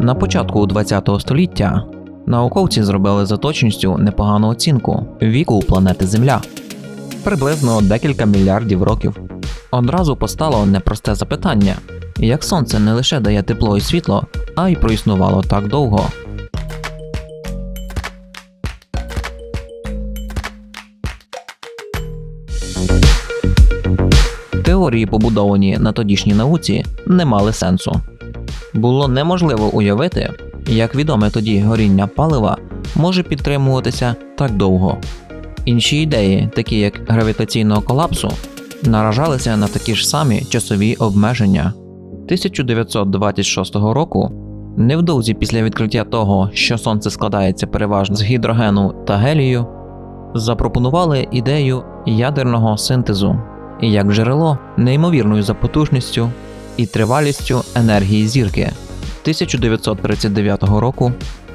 На початку ХХ століття науковці зробили за точністю непогану оцінку віку планети Земля приблизно декілька мільярдів років. Одразу постало непросте запитання: як сонце не лише дає тепло і світло, а й проіснувало так довго. Теорії, побудовані на тодішній науці, не мали сенсу. Було неможливо уявити, як відоме тоді горіння палива може підтримуватися так довго. Інші ідеї, такі як гравітаційного колапсу, наражалися на такі ж самі часові обмеження. 1926 року, невдовзі після відкриття того, що Сонце складається переважно з гідрогену та гелію, запропонували ідею ядерного синтезу як джерело неймовірною за потужністю і тривалістю енергії зірки. 1939 року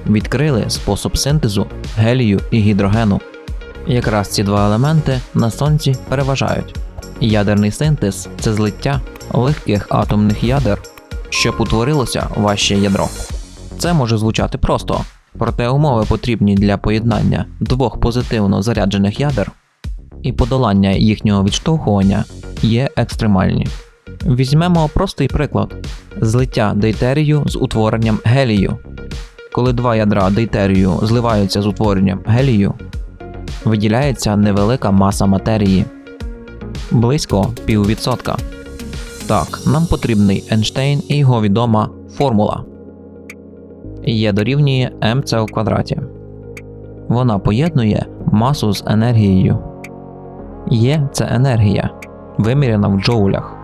відкрили спосіб синтезу гелію і гідрогену. Якраз ці два елементи на сонці переважають. Ядерний синтез це злиття легких атомних ядер, щоб утворилося важче ядро. Це може звучати просто, проте умови потрібні для поєднання двох позитивно заряджених ядер і подолання їхнього відштовхування є екстремальні. Візьмемо простий приклад: злиття дейтерію з утворенням гелію. Коли два ядра дейтерію зливаються з утворенням гелію, виділяється невелика маса матерії близько піввідсотка. Так, нам потрібний Ейнштейн і його відома формула Є дорівнює mc в квадраті. Вона поєднує масу з енергією. Є це енергія, виміряна в джоулях.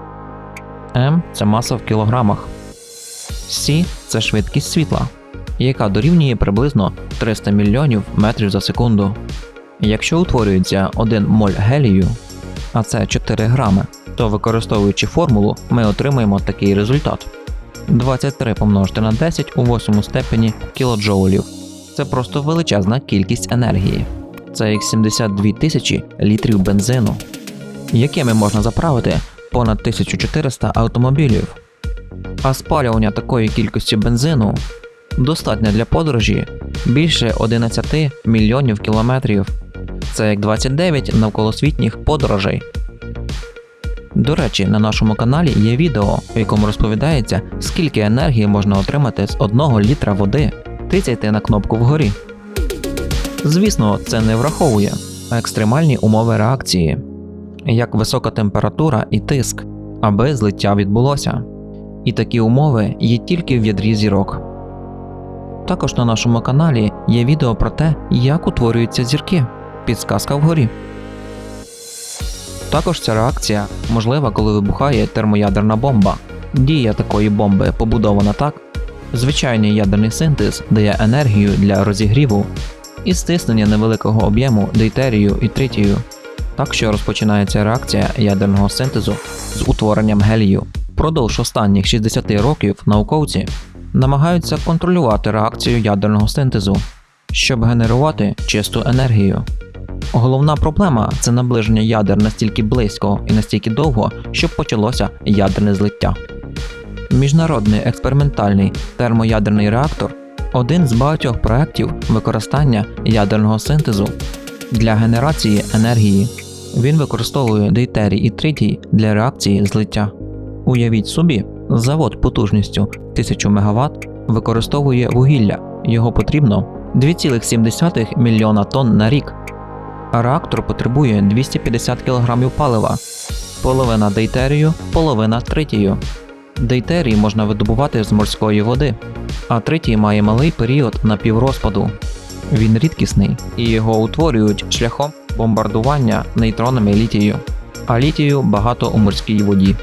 М це маса в кілограмах. С це швидкість світла, яка дорівнює приблизно 300 мільйонів метрів за секунду. Якщо утворюється 1 моль гелію, а це 4 грами, то використовуючи формулу, ми отримаємо такий результат: 23 помножити на 10 у 8 степені кілоджоулів. Це просто величезна кількість енергії. Це як 72 тисячі літрів бензину, якими можна заправити понад 1400 автомобілів. А спалювання такої кількості бензину достатньо для подорожі більше 11 мільйонів кілометрів. Це як 29 навколосвітніх подорожей. До речі, на нашому каналі є відео, в якому розповідається, скільки енергії можна отримати з 1 літра води. Тицяйте на кнопку вгорі. Звісно, це не враховує екстремальні умови реакції, як висока температура і тиск, аби злиття відбулося. І такі умови є тільки в ядрі зірок. Також на нашому каналі є відео про те, як утворюються зірки. Підсказка вгорі. Також ця реакція можлива, коли вибухає термоядерна бомба. Дія такої бомби побудована так. Звичайний ядерний синтез дає енергію для розігріву і стиснення невеликого об'єму дейтерію і тритію. Так що розпочинається реакція ядерного синтезу з утворенням гелію. Продовж останніх 60 років науковці намагаються контролювати реакцію ядерного синтезу, щоб генерувати чисту енергію. Головна проблема це наближення ядер настільки близько і настільки довго, щоб почалося ядерне злиття. Міжнародний експериментальний термоядерний реактор один з багатьох проєктів використання ядерного синтезу для генерації енергії. Він використовує дейтерій і тритій для реакції злиття. Уявіть собі, завод потужністю 1000 МВт використовує вугілля, його потрібно 2,7 мільйона тонн на рік. А реактор потребує 250 кг палива, половина дейтерію, половина тритію. Дейтерій можна видобувати з морської води, а тритій має малий період напіврозпаду. Він рідкісний і його утворюють шляхом бомбардування нейтронами літію, а літію багато у морській воді.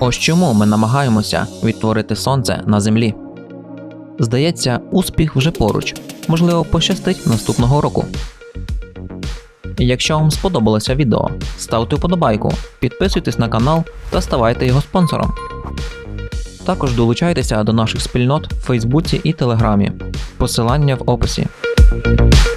Ось чому ми намагаємося відтворити сонце на землі. Здається, успіх вже поруч, можливо, пощастить наступного року. Якщо вам сподобалося відео, ставте вподобайку, підписуйтесь на канал та ставайте його спонсором. Також долучайтеся до наших спільнот в Фейсбуці і Телеграмі. Посилання в описі. Música